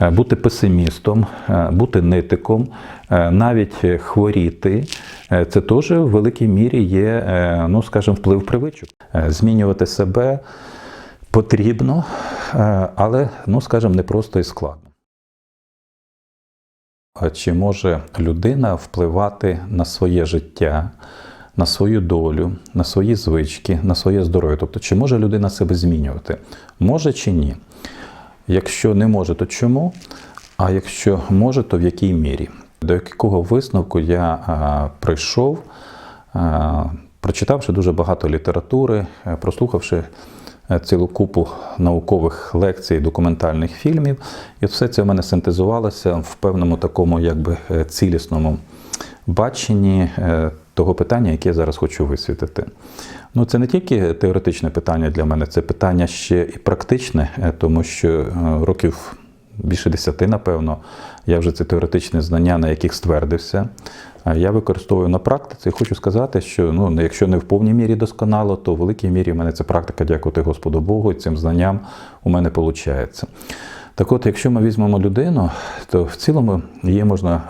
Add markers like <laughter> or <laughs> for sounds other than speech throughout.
Е, Бути песимістом, е, бути нитиком, е, навіть хворіти це теж в великій мірі є, ну скажімо, вплив привичок. Змінювати себе потрібно, але, ну скажімо, не просто і складно. Чи може людина впливати на своє життя, на свою долю, на свої звички, на своє здоров'я? Тобто, чи може людина себе змінювати? Може чи ні? Якщо не може, то чому? А якщо може, то в якій мірі? До якого висновку я а, прийшов, а, прочитавши дуже багато літератури, е, прослухавши е, цілу купу наукових лекцій, документальних фільмів, і все це в мене синтезувалося в певному такому якби е, цілісному баченні е, того питання, яке я зараз хочу висвітити. Ну, це не тільки теоретичне питання для мене, це питання ще і практичне, е, тому що е, років більше десяти, напевно, я вже це теоретичне знання, на яких ствердився. е, Я використовую на практиці і хочу сказати, що ну, якщо не в повній мірі досконало, то в великій мірі в мене це практика, дякувати Господу Богу, і цим знанням у мене виходить. Так от, якщо ми візьмемо людину, то в цілому її можна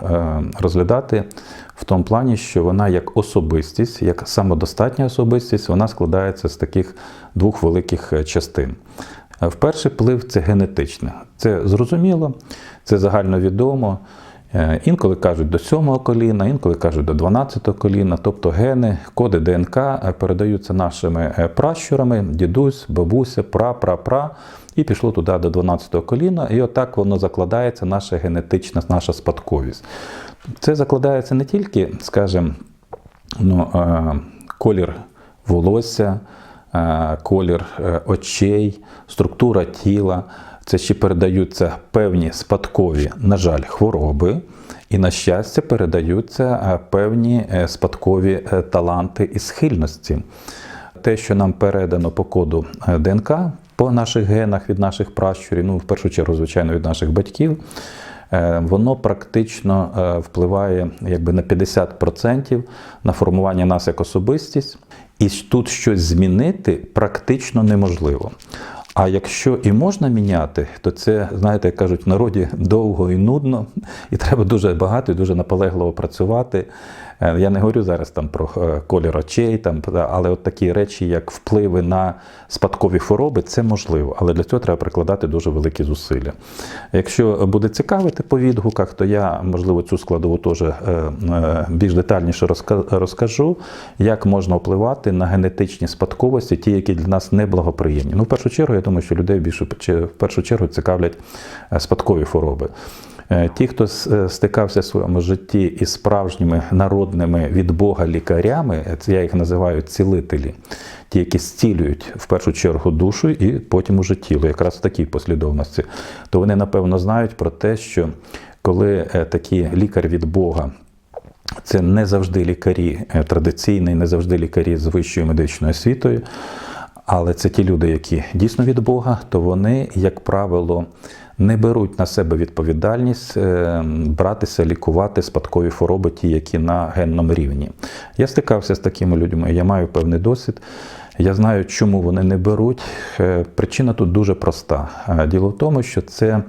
розглядати в тому плані, що вона як особистість, як самодостатня особистість, вона складається з таких двох великих е, частин. Е, Вперше вплив це генетичне. Це зрозуміло, це загальновідомо. Е, Інколи кажуть до сьомого коліна, інколи кажуть до 12-го коліна, тобто гени, коди ДНК передаються нашими пращурами, дідусь, бабуся, пра, пра, пра, і пішло туди до 12-го коліна, і отак воно закладається, наша генетична, наша спадковість. Це закладається не тільки, скажімо, ну, е, колір волосся, е, колір е, очей, структура тіла. Це ще передаються певні спадкові, на жаль, хвороби, і, на щастя, передаються певні спадкові таланти і схильності. Те, що нам передано по коду ДНК, по наших генах від наших пращурів, ну, в першу чергу, звичайно, від наших батьків, воно практично е, впливає якби на 50% на формування нас як особистість. І тут щось змінити практично неможливо. А якщо і можна міняти, то це, знаєте, як кажуть в народі, довго і нудно, і треба дуже багато і дуже наполегливо працювати. Е, Я не говорю зараз там про е, колір очей, там, але от такі речі, як впливи на спадкові хвороби, це можливо. Але для цього треба прикладати дуже великі зусилля. Якщо буде цікавити по відгуках, то я, можливо, цю складову теж е, більш детальніше розкажу, як можна впливати на генетичні спадковості, ті, які для нас неблагоприємні. Ну, в першу чергу, я думаю, що людей більше в першу чергу цікавлять спадкові хвороби. Е, Ті, хто е, стикався в своєму житті із справжніми народними від Бога лікарями, е, я їх називаю цілителі, ті, які зцілюють в першу чергу душу і потім уже тіло, якраз в такій послідовності, то вони напевно знають про те, що коли такий лікар від Бога це не завжди лікарі традиційні, не завжди лікарі з вищою медичною освітою. Але це ті люди, які дійсно від Бога, то вони, як правило, не беруть на себе відповідальність е, братися, лікувати спадкові хвороби, ті, які на генному рівні. Я стикався з такими людьми, я маю певний досвід. Я знаю, чому вони не беруть. Е, Причина тут дуже проста. Е, Діло в тому, що це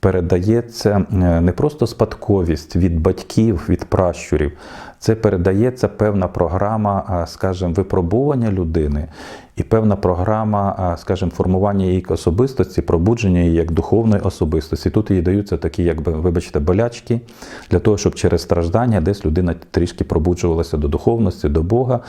передається не просто спадковість від батьків, від пращурів, це передається певна програма, скажімо, випробування людини і певна програма, скажімо, формування її особистості, пробудження її як духовної особистості. Тут їй даються такі, якби, вибачте, болячки для того, щоб через страждання десь людина трішки пробуджувалася до духовності, до Бога.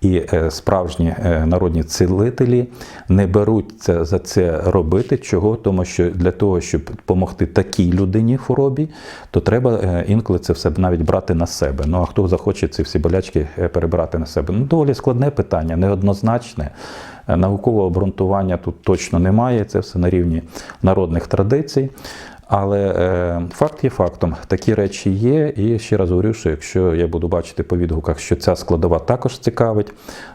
І е, справжні е, народні цілителі не беруться за це робити. Чого? Тому що для того, щоб допомогти такій людині хворобі, то треба е, інколи це все навіть брати на себе. Ну а хто захоче ці всі болячки перебирати на себе? Ну, доволі складне питання, неоднозначне. Е, Наукового обґрунтування тут точно немає. Це все на рівні народних традицій. Але е, факт є фактом, такі речі є. І ще раз говорю, що якщо я буду бачити по відгуках, що ця складова також цікавить,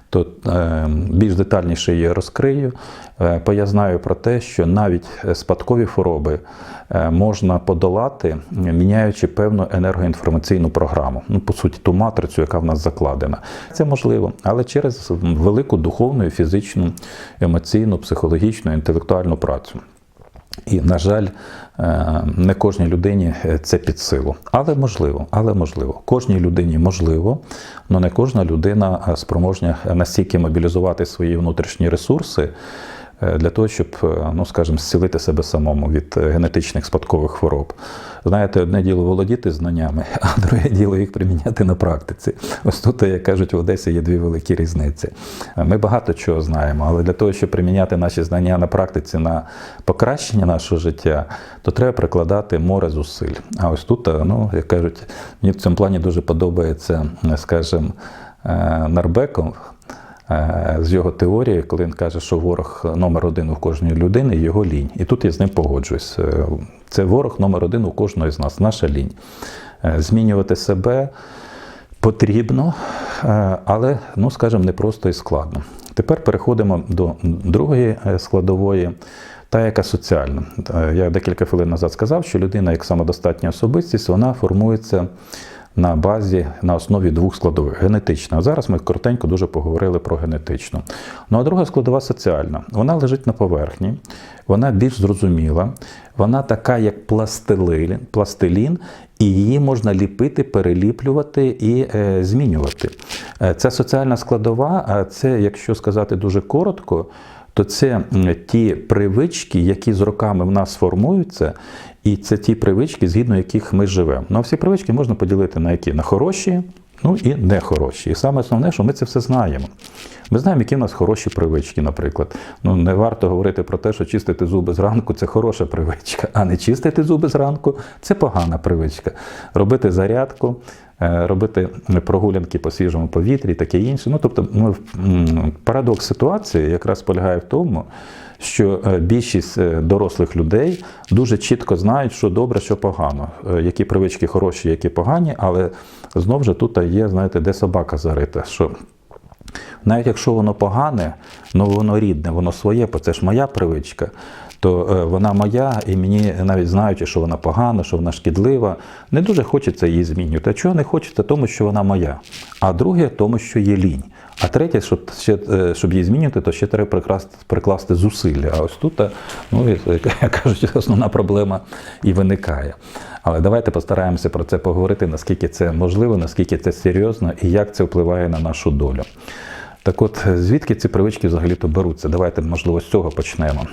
то е, більш детальніше її розкрию. Е, пояснаю про те, що навіть спадкові хвороби е, можна подолати, міняючи певну енергоінформаційну програму. Ну, по суті, ту матрицю, яка в нас закладена. Це можливо, але через велику духовну, фізичну, емоційну, психологічну, інтелектуальну працю. І, на жаль, е, не кожній людині е, це під силу. Але можливо, але можливо. Кожній людині можливо, але не кожна людина спроможна спроможня настільки мобілізувати свої внутрішні ресурси е, для того, щоб, е, ну скажімо, зцілити себе самому від е, генетичних спадкових хвороб. Знаєте, одне діло володіти знаннями, <laughs> а друге діло їх приміняти на практиці. Ось тут, як кажуть, в Одесі є дві великі різниці. Ми багато чого знаємо, але для того, щоб приміняти наші знання на практиці на покращення нашого життя, то треба прикладати море зусиль. А ось тут, ну, як кажуть, мені в цьому плані дуже подобається, скажімо, е, Нарбеков. е, З його теорії, коли він каже, що ворог номер один у кожної людини його лінь. І тут я з ним погоджуюсь. Е, Це ворог номер один у кожної з нас, наша лінь. Е, Змінювати себе потрібно, е, але, ну скажімо, не просто і складно. Тепер переходимо до другої е, складової, та яка соціальна. Е, Я декілька хвилин назад сказав, що людина як самодостатня особистість, вона формується на базі на основі двох складових генетична. А зараз ми коротенько дуже поговорили про генетичну. Ну а друга складова соціальна. Вона лежить на поверхні, вона більш зрозуміла, вона така, як пластилин, пластилін, і її можна ліпити, переліплювати і е, змінювати. Е, Ця соціальна складова, це, якщо сказати дуже коротко, то це ті привички, які з роками в нас формуються, і це ті привички, згідно яких ми живемо. Ну а всі привички можна поділити на які? На хороші, ну і нехороші. І саме основне, що ми це все знаємо. Ми знаємо, які в нас хороші привички, наприклад. Ну не варто говорити про те, що чистити зуби зранку це хороша привичка, а не чистити зуби зранку це погана привичка. Робити зарядку, робити прогулянки по свіжому повітрі, таке інше. Ну тобто, ну, парадокс ситуації якраз полягає в тому. Що е, більшість е, дорослих людей дуже чітко знають, що добре, що погано, е, які привички хороші, які погані, але знову ж тут є, знаєте, де собака зарита. що навіть якщо воно погане, ну воно рідне, воно своє, бо це ж моя привичка, то е, вона моя, і мені навіть знаючи, що вона погана, що вона шкідлива, не дуже хочеться її змінювати. А чого не хочеться, тому що вона моя. А друге, тому що є лінь. А третє, щоб, ще, е, щоб її змінювати, то ще треба прикласти, прикласти зусилля. А ось тут, е, ну, <laughs> як кажуть, основна проблема і виникає. Але давайте постараємося про це поговорити, наскільки це можливо, наскільки це серйозно і як це впливає на нашу долю. Так от, звідки ці привички взагалі-то беруться? Давайте, можливо, з цього почнемо.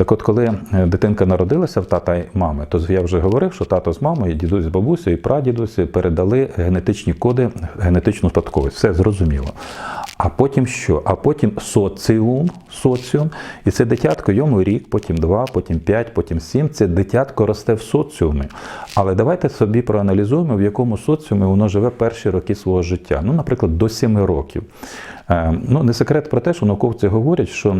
Так от, коли е, дитинка народилася в тата і мами, то я вже говорив, що тато з мамою, дідусь з бабусею і прадідусь передали генетичні коди, генетичну спадковість. Все зрозуміло. А потім що? А потім соціум, соціум, і це дитятко йому рік, потім два, потім п'ять, потім сім. Це дитятко росте в соціумі. Але давайте собі проаналізуємо, в якому соціумі воно живе перші роки свого життя. Ну, наприклад, до семи років. Е, Ну, не секрет про те, що науковці говорять, що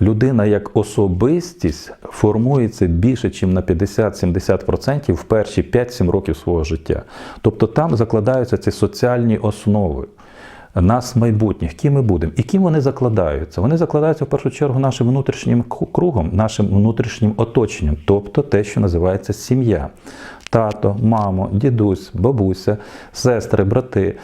людина як особистість формується більше, ніж на 50-70% в перші 5-7 років свого життя. Тобто там закладаються ці соціальні основи. Нас майбутніх, ким ми будемо, і ким вони закладаються? Вони закладаються в першу чергу нашим внутрішнім кругом, нашим внутрішнім оточенням, тобто те, що називається сім'я. Тато, мамо, дідусь, бабуся, сестри, брати.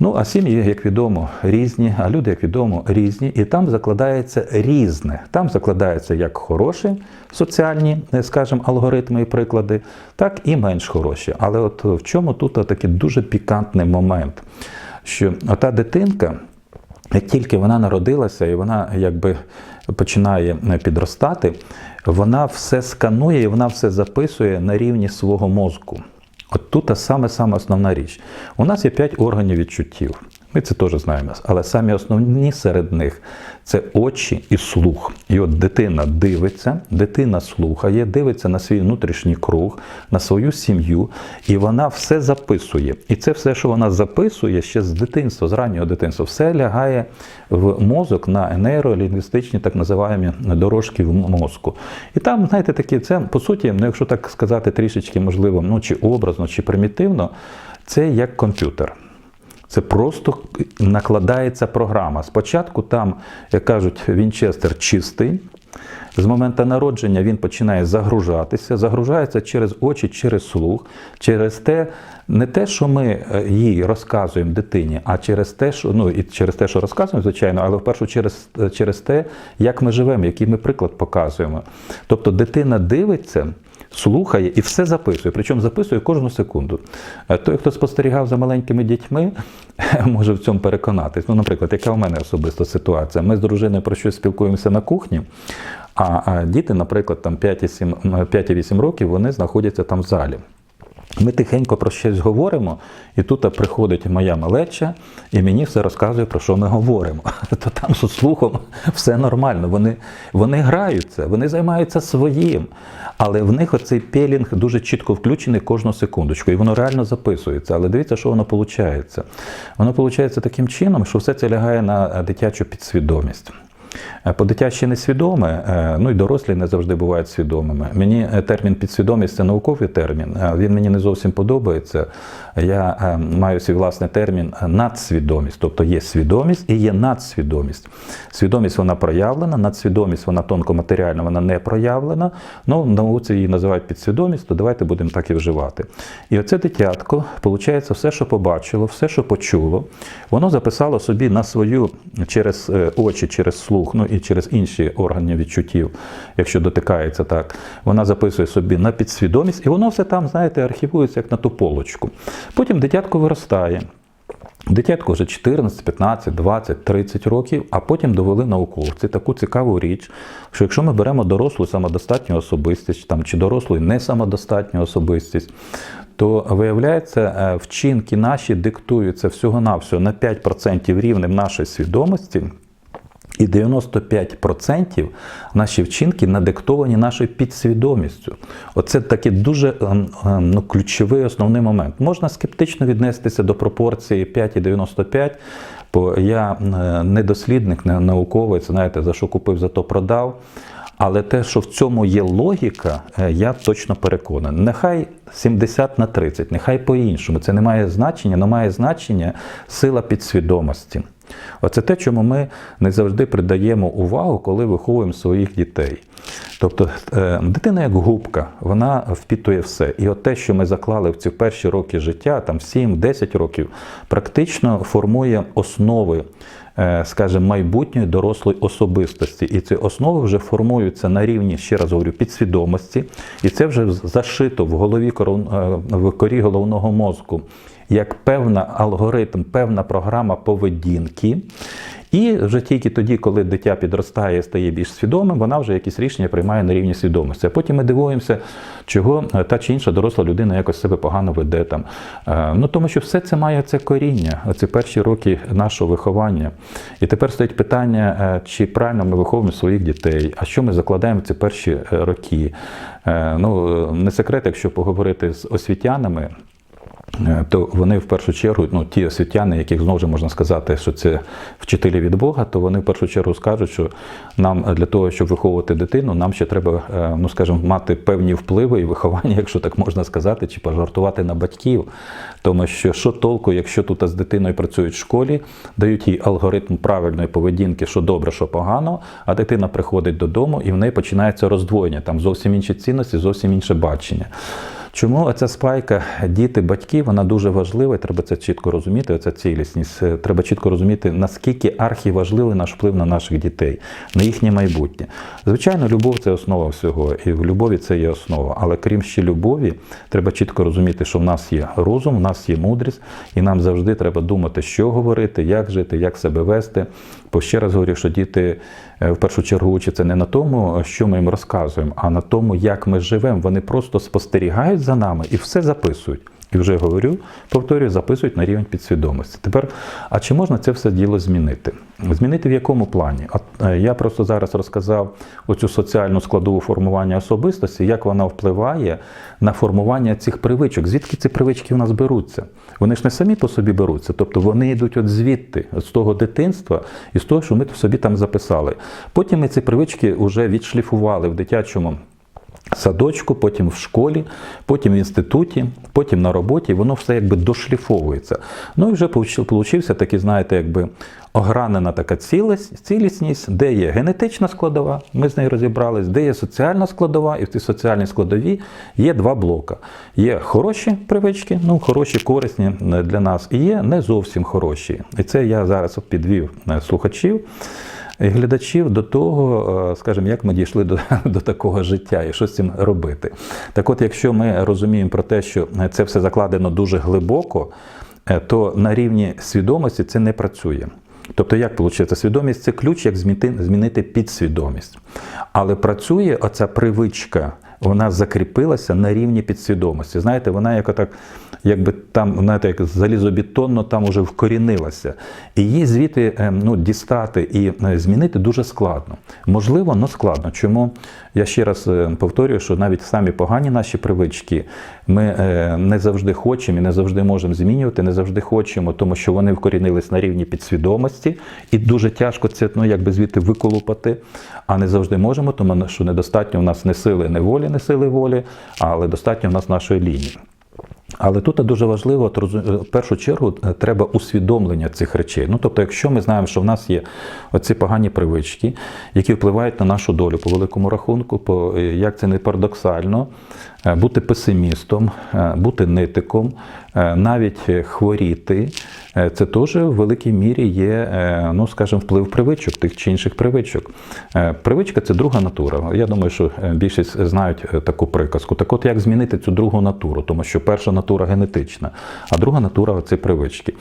Ну, а сім'ї, як відомо, різні, а люди, як відомо, різні. І там закладається різне. Там закладаються як хороші соціальні, скажімо, алгоритми і приклади, так і менш хороші. Але от в чому тут такий дуже пікантний момент, що ота дитинка. Як тільки вона народилася і вона якби починає підростати, вона все сканує і вона все записує на рівні свого мозку. От тут та саме саме основна річ. У нас є п'ять органів відчуттів. Ми це теж знаємо. Але самі основні серед них це очі і слух. І от дитина дивиться, дитина слухає, дивиться на свій внутрішній круг, на свою сім'ю, і вона все записує. І це все, що вона записує ще з дитинства, з раннього дитинства, все лягає в мозок на нейролінгвістичні так називаємо дорожки в мозку. І там, знаєте, такі, це по суті, ну якщо так сказати, трішечки можливо, ну чи образно, чи примітивно, це як комп'ютер. Це просто накладається програма. Спочатку там, як кажуть, Вінчестер чистий, З моменту народження він починає загружатися, загружається через очі, через слух, через те, не те, що ми е, їй розказуємо дитині, а через те, що ну і через те, що розказуємо, звичайно, але в першу через, через те, як ми живемо, який ми приклад показуємо. Тобто дитина дивиться. Слухає і все записує, причому записує кожну секунду. Е, Той, хто спостерігав за маленькими дітьми, <laughs> може в цьому переконатись. Ну, наприклад, яка у мене особиста ситуація? Ми з дружиною про щось спілкуємося на кухні, а діти, наприклад, там 5-7 5-8 років, вони знаходяться там в залі. Ми тихенько про щось говоримо, і тут приходить моя малеча, і мені все розказує, про що ми говоримо. <laughs> То там з слухом все нормально. Вони, вони граються, вони займаються своїм. Але в них оцей пелінг дуже чітко включений кожну секундочку, і воно реально записується. Але дивіться, що воно виходить. Воно виходить таким чином, що все це лягає на дитячу підсвідомість. По дитячі несвідоме, е, ну і дорослі не завжди бувають свідомими. Мені е, термін підсвідомість це науковий термін. е, Він мені не зовсім подобається. Я е, маю свій власний термін надсвідомість, тобто є свідомість і є надсвідомість. Свідомість вона проявлена, надсвідомість вона тонкоматеріальна, вона не проявлена. Ну, в науці її називають підсвідомість, то давайте будемо так і вживати. І оце дитятко, виходить, все, що побачило, все, що почуло, воно записало собі на свою через е, очі, через слух, ну і через інші органи відчуттів, якщо дотикається так, вона записує собі на підсвідомість, і воно все там, знаєте, архівується як на ту полочку. Потім дитятко виростає. Дитятку вже 14, 15, 20, 30 років, а потім довели науковці таку цікаву річ, що якщо ми беремо дорослу самодостатню особистість там, чи дорослу не самодостатню особистість, то виявляється, е, вчинки наші диктуються всього-навсього на 5% рівнем нашої свідомості. І 95% наші вчинки надиктовані нашою підсвідомістю. Оце такий дуже ем, ем, ну, ключовий основний момент. Можна скептично віднестися до пропорції 5 і 95, бо я не дослідник, не науковець, знаєте, за що купив, за то продав. Але те, що в цьому є логіка, е, я точно переконаний. Нехай 70 на 30, нехай по-іншому. Це не має значення, але має значення сила підсвідомості. Оце те, чому ми не завжди придаємо увагу, коли виховуємо своїх дітей. Тобто е, дитина як губка, вона впітує все. І от те, що ми заклали в ці перші роки життя, там 7-10 років, практично формує основи, е, скажімо, майбутньої дорослої особистості. І ці основи вже формуються на рівні, ще раз говорю, підсвідомості, і це вже зашито в голові е, в корі головного мозку як певна алгоритм, певна програма поведінки. І вже тільки тоді, коли дитя підростає, стає більш свідомим, вона вже якісь рішення приймає на рівні свідомості. А потім ми дивуємося, чого е, та чи інша доросла людина якось себе погано веде там. Е, Ну тому що все це має це коріння, оці перші роки нашого виховання. І тепер стоїть питання, е, чи правильно ми виховуємо своїх дітей, а що ми закладаємо в ці перші роки. Ну не секрет, якщо поговорити з освітянами. Е, то вони в першу чергу, ну ті освітяни, яких знову ж можна сказати, що це вчителі від Бога, то вони в першу чергу скажуть, що нам для того, щоб виховувати дитину, нам ще треба, е, ну скажімо, мати певні впливи і виховання, <laughs> якщо так можна сказати, чи пожартувати на батьків. Тому що що толку, якщо тут з дитиною працюють в школі, дають їй алгоритм правильної поведінки, що добре, що погано, а дитина приходить додому і в неї починається роздвоєння, там зовсім інші цінності, зовсім інше бачення. Чому ця спайка діти, батьки, вона дуже важлива, і треба це чітко розуміти. Оця цілісність. Е, Треба чітко розуміти, наскільки архіважливий наш вплив на наших дітей, на їхнє майбутнє. Звичайно, любов це основа всього, і в любові це є основа. Але крім ще любові, треба чітко розуміти, що в нас є розум, в нас є мудрість, і нам завжди треба думати, що говорити, як жити, як себе вести. Бо ще раз говорю, що діти е, в першу чергу учаться не на тому, що ми їм розказуємо, а на тому, як ми живемо. Вони просто спостерігають за нами і все записують. І вже говорю, повторюю, записують на рівень підсвідомості. Тепер, а чи можна це все діло змінити? Змінити в якому плані? От е, я просто зараз розказав оцю соціальну складову формування особистості, як вона впливає на формування цих привичок. Звідки ці привички у нас беруться? Вони ж не самі по собі беруться, тобто вони йдуть от звідти, з того дитинства і з того, що ми собі там записали. Потім ми ці привички вже відшліфували в дитячому садочку, потім в школі, потім в інституті, потім на роботі, воно все якби дошліфовується. Ну і вже получився такий, знаєте, якби огранена така цілісність, де є генетична складова, ми з нею розібрались, де є соціальна складова, і в цій соціальній складові є два блока. Є хороші привички, ну хороші, корисні для нас, і є не зовсім хороші. І це я зараз підвів е, слухачів. І глядачів до того, е, скажімо, як ми дійшли до, <laughs> до такого життя і що з цим робити. Так от, якщо ми розуміємо про те, що це все закладено дуже глибоко, е, то на рівні свідомості це не працює. Тобто, як виходить? Свідомість це ключ, як змінити підсвідомість. Але працює оця привичка, вона закріпилася на рівні підсвідомості. Знаєте, вона як так, якби там, знаєте, як залізобетонно там уже вкорінилася. І її звідти е, ну, дістати і е, змінити дуже складно. Можливо, але складно. Чому я ще раз е, повторюю, що навіть самі погані наші привички ми не завжди хочемо і не завжди можемо змінювати, не завжди хочемо, тому що вони вкорінились на рівні підсвідомості, і дуже тяжко це ну, якби звідти виколупати, а не завжди можемо, тому що недостатньо в нас не сили, не волі, не сили волі, але достатньо в нас нашої лінії. Але тут дуже важливо, в першу чергу, треба усвідомлення цих речей. Ну, тобто, якщо ми знаємо, що в нас є оці погані привички, які впливають на нашу долю по великому рахунку, по як це не парадоксально, Е, бути песимістом, е, бути нитиком, е, навіть хворіти. Це теж в великій мірі є, ну скажімо, вплив привичок, тих чи інших привичок. Привичка це друга натура. Я думаю, що більшість знають таку приказку. Так от як змінити цю другу натуру, тому що перша натура генетична, а друга натура це привички.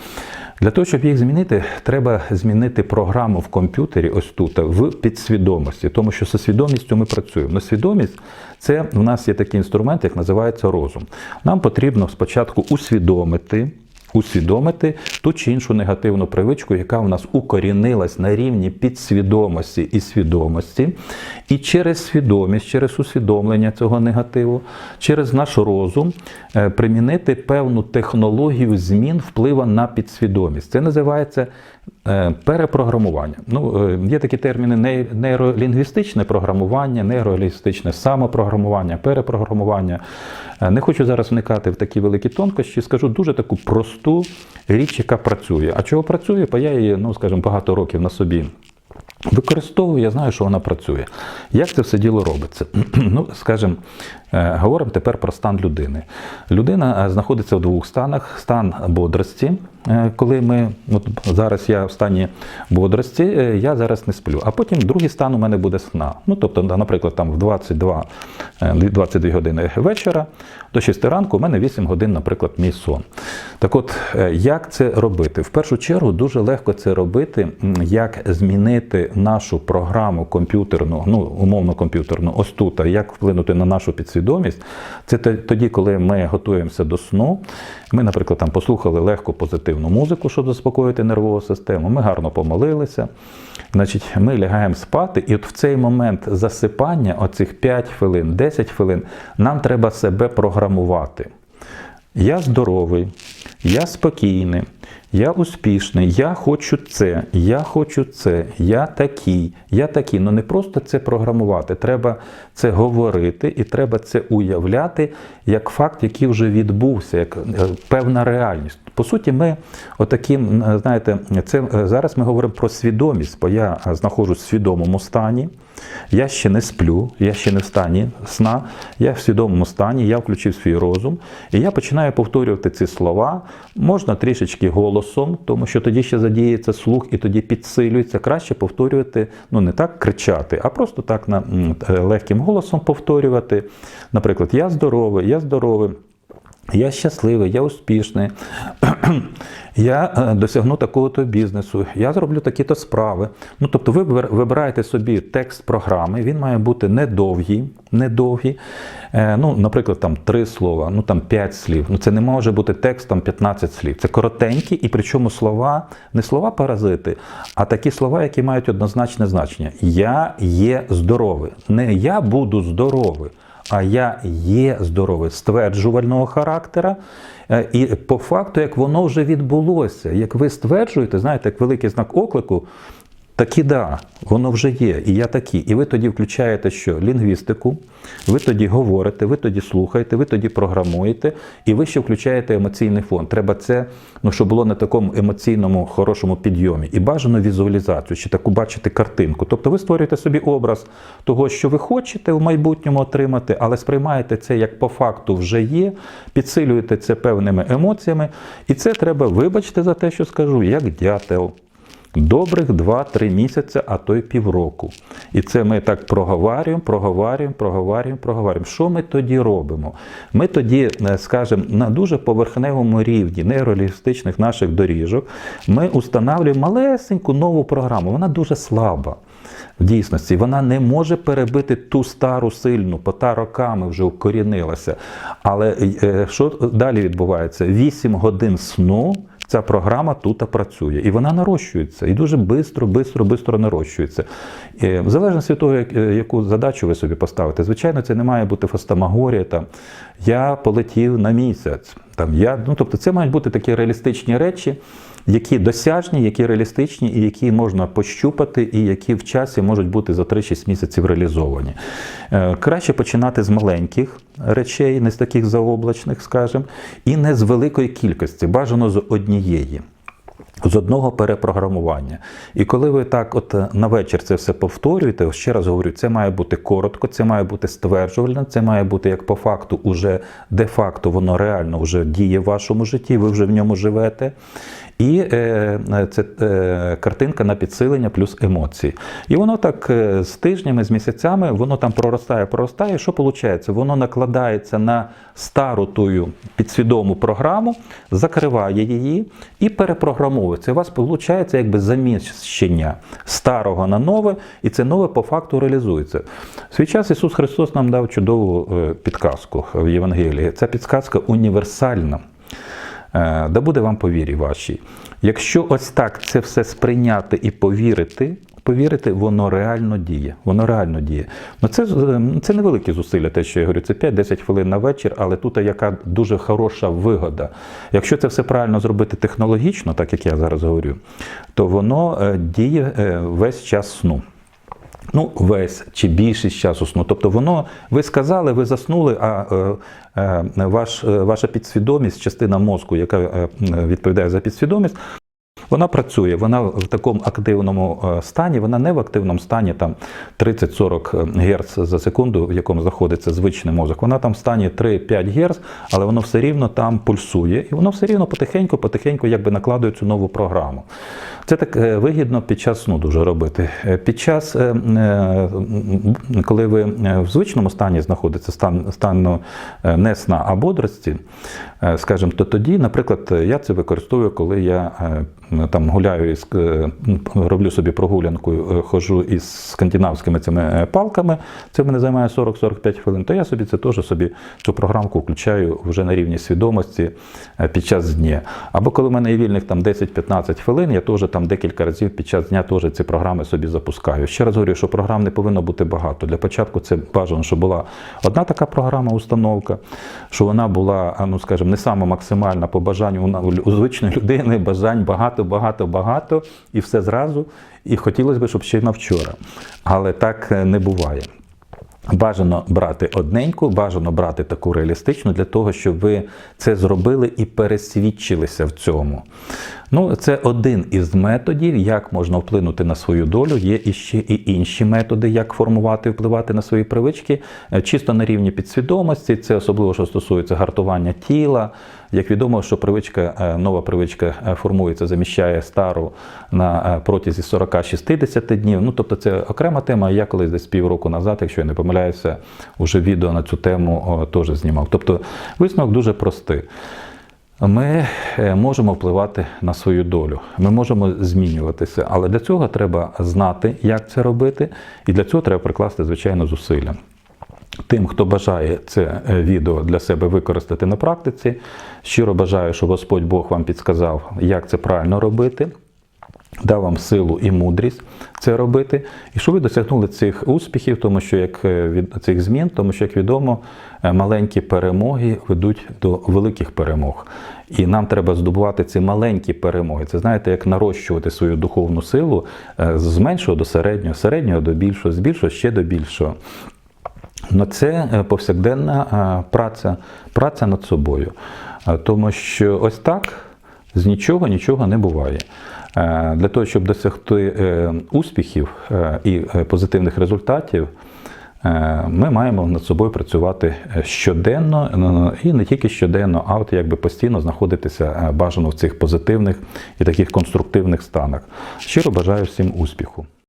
Для того, щоб їх змінити, треба змінити програму в комп'ютері, ось тут, в підсвідомості, тому що зі свідомістю ми працюємо. На свідомість це в нас є такий інструмент, як називається розум. Нам потрібно спочатку усвідомити усвідомити ту чи іншу негативну привичку, яка у нас укорінилась на рівні підсвідомості і свідомості. І через свідомість, через усвідомлення цього негативу, через наш розум е, примінити певну технологію змін впливу на підсвідомість. Це називається перепрограмування. Ну, е, Є такі терміни нейролінгвістичне програмування, нейролінгвістичне самопрограмування, перепрограмування. Не хочу зараз вникати в такі великі тонкощі, скажу дуже таку просту річ, яка працює. А чого працює? Бо я її, ну скажімо, багато років на собі. Використовую, я знаю, що вона працює. Як це все діло робиться? <clears throat> ну, скажімо, е, говоримо тепер про стан людини. Людина е, знаходиться в двох станах: стан бодрості, е, коли ми от зараз я в стані бодрості, я зараз не сплю. А потім другий стан у мене буде сна. Ну, тобто, наприклад, там в 22 22 години вечора до 6 ранку у мене 8 годин, наприклад, мій сон. Так от, як це робити? В першу чергу дуже легко це робити, як змінити нашу програму комп'ютерну, ну умовно комп'ютерну, ось тут, як вплинути на нашу підсвідомість, це тоді, коли ми готуємося до сну. Ми, наприклад, там послухали легку позитивну музику, щоб заспокоїти нервову систему. Ми гарно помолилися. Значить, ми лягаємо спати, і от в цей момент засипання, оцих 5 хвилин, 10 хвилин, нам треба себе програмувати. Я здоровий, я спокійний, я успішний, я хочу це, я хочу це, я такий, я такий. Ну не просто це програмувати, треба це говорити і треба це уявляти як факт, який вже відбувся, як е, певна реальність. По суті, ми отаким, знаєте, це е, зараз ми говоримо про свідомість, бо я знаходжусь в свідомому стані. Я ще не сплю, я ще не в стані сна, я в свідомому стані, я включив свій розум, і я починаю повторювати ці слова. Можна трішечки голосом, тому що тоді ще задіється слух і тоді підсилюється. Краще повторювати, ну не так кричати, а просто так на е, легким голосом повторювати. Наприклад, я здоровий, я здоровий. Я щасливий, я успішний, <clears throat> я е, досягну такого-то бізнесу, я зроблю такі-то справи. Ну, Тобто ви вибираєте собі текст програми, він має бути недовгий, недовгий. Е, ну, Наприклад, там три слова, ну там п'ять слів. Ну, Це не може бути текст там 15 слів. Це коротенькі, і причому слова, не слова паразити, а такі слова, які мають однозначне значення. Я є здоровий. Не я буду здоровий а я є здоровий стверджувального характера. Е, і по факту, як воно вже відбулося, як ви стверджуєте, знаєте, як великий знак оклику, Такі да, воно вже є, і я такий. І ви тоді включаєте що? Лінгвістику, ви тоді говорите, ви тоді слухаєте, ви тоді програмуєте, і ви ще включаєте емоційний фон. Треба це, ну щоб було на такому емоційному хорошому підйомі. І бажано візуалізацію, чи таку бачити картинку. Тобто ви створюєте собі образ того, що ви хочете в майбутньому отримати, але сприймаєте це як по факту вже є, підсилюєте це певними емоціями. І це треба, вибачте за те, що скажу, як дятел. Добрих 2-3 місяці, а то й півроку. І це ми так проговорюємо, проговорюємо, проговорюємо, проговорюємо. Що ми тоді робимо? Ми тоді, е, скажімо, на дуже поверхневому рівні нейролігістичних наших доріжок ми устанавлюємо малесеньку нову програму. Вона дуже слаба. В дійсності вона не може перебити ту стару сильну, бо та роками вже укорінилася. Але е, що далі відбувається? 8 годин сну. Ця програма тут працює, і вона нарощується, і дуже швидко, швидко, швидко нарощується. І в залежності від того, е, яку задачу ви собі поставите, звичайно, це не має бути фастамагорія. Там я полетів на місяць. Там я, ну тобто, це мають бути такі реалістичні речі, які досяжні, які реалістичні, і які можна пощупати, і які в часі можуть бути за 3-6 місяців реалізовані. Е, Краще починати з маленьких речей, не з таких заоблачних, скажімо, і не з великої кількості, бажано з однієї. З одного перепрограмування. І коли ви так от е, на вечір це все повторюєте, ще раз говорю, це має бути коротко, це має бути стверджувально, це має бути як по факту, уже де-факто воно реально вже діє в вашому житті, ви вже в ньому живете. І е, це е, картинка на підсилення плюс емоції. І воно так е, з тижнями, з місяцями, воно там проростає, проростає. Що виходить? Воно накладається на стару тую підсвідому програму, закриває її і перепрограмовується. У вас виходить якби заміщення старого на нове, і це нове по факту реалізується. В свій час Ісус Христос нам дав чудову е, підказку в Євангелії. Ця підказка універсальна. Е, Да буде вам повірі вашій. Якщо ось так це все сприйняти і повірити, повірити, воно реально діє. Воно реально діє. Ну це, е, це невеликі зусилля, те, що я говорю, це 5-10 хвилин на вечір, але тут яка дуже хороша вигода. Якщо це все правильно зробити технологічно, так як я зараз говорю, то воно е, діє е, весь час сну. Ну, весь чи більшість часу сну. Тобто воно, ви сказали, ви заснули, а е, е, ваш, е, ваша підсвідомість, частина мозку, яка е, відповідає за підсвідомість, вона працює, вона в такому активному е, стані, вона не в активному стані там 30-40 Гц за секунду, в якому знаходиться звичний мозок. Вона там в стані 3-5 Гц, але воно все рівно там пульсує, і воно все рівно потихеньку, потихеньку якби накладує цю нову програму. Це так е, вигідно під час сну дуже робити. Е, Під час, е, е, коли ви е, в звичному стані знаходитесь, стан, стану е, не сна, а бодрості, е, скажімо, то тоді, наприклад, я це використовую, коли я е, там гуляю із е, роблю собі прогулянку, е, ходжу із скандинавськими цими е, палками. Це мене займає 40-45 хвилин. То я собі це теж собі цю програмку включаю вже на рівні свідомості е, під час дня. Або коли в мене є вільних там 10-15 хвилин, я теж там декілька разів під час дня теж ці програми собі запускаю. Ще раз говорю, що програм не повинно бути багато. Для початку це бажано, щоб була одна така програма, установка, що вона була, ну скажімо, не саме максимальна по бажанню у звичної людини бажань багато, багато, багато, і все зразу. І хотілося б, щоб ще й на. Але так е, не буває. Бажано брати одненьку, бажано брати таку реалістичну для того, щоб ви це зробили і пересвідчилися в цьому. Ну, це один із методів, як можна вплинути на свою долю. Є іще і інші методи, як формувати впливати на свої привички, Е, чисто на рівні підсвідомості. Це особливо, що стосується гартування тіла. Як відомо, що привичка, е, нова привичка е, формується, заміщає стару на протязі 40-60 днів. Ну, тобто це окрема тема. Я колись десь півроку назад, якщо я не помиляюся, уже відео на цю тему теж знімав. Тобто висновок дуже простий. Ми е, можемо впливати на свою долю, ми можемо змінюватися, але для цього треба знати, як це робити, і для цього треба прикласти, звичайно, зусилля. Тим, хто бажає це е, відео для себе використати на практиці, щиро бажаю, щоб Господь Бог вам підсказав, як це правильно робити. Дав вам силу і мудрість це робити, і щоб ви досягнули цих успіхів, тому що як е, від цих змін, тому що, як відомо, е, маленькі перемоги ведуть до великих перемог. І нам треба здобувати ці маленькі перемоги. Це знаєте, як нарощувати свою духовну силу е, з меншого до середнього, середнього до більшого, з більшого ще до більшого. Ну, це повсякденна праця, праця над собою. Тому що ось так з нічого нічого не буває. Е, Для того, щоб досягти е, успіхів е, і позитивних результатів, ми маємо над собою працювати щоденно е, і не тільки щоденно, а от якби постійно знаходитися бажано в цих позитивних і таких конструктивних станах. Щиро бажаю всім успіху.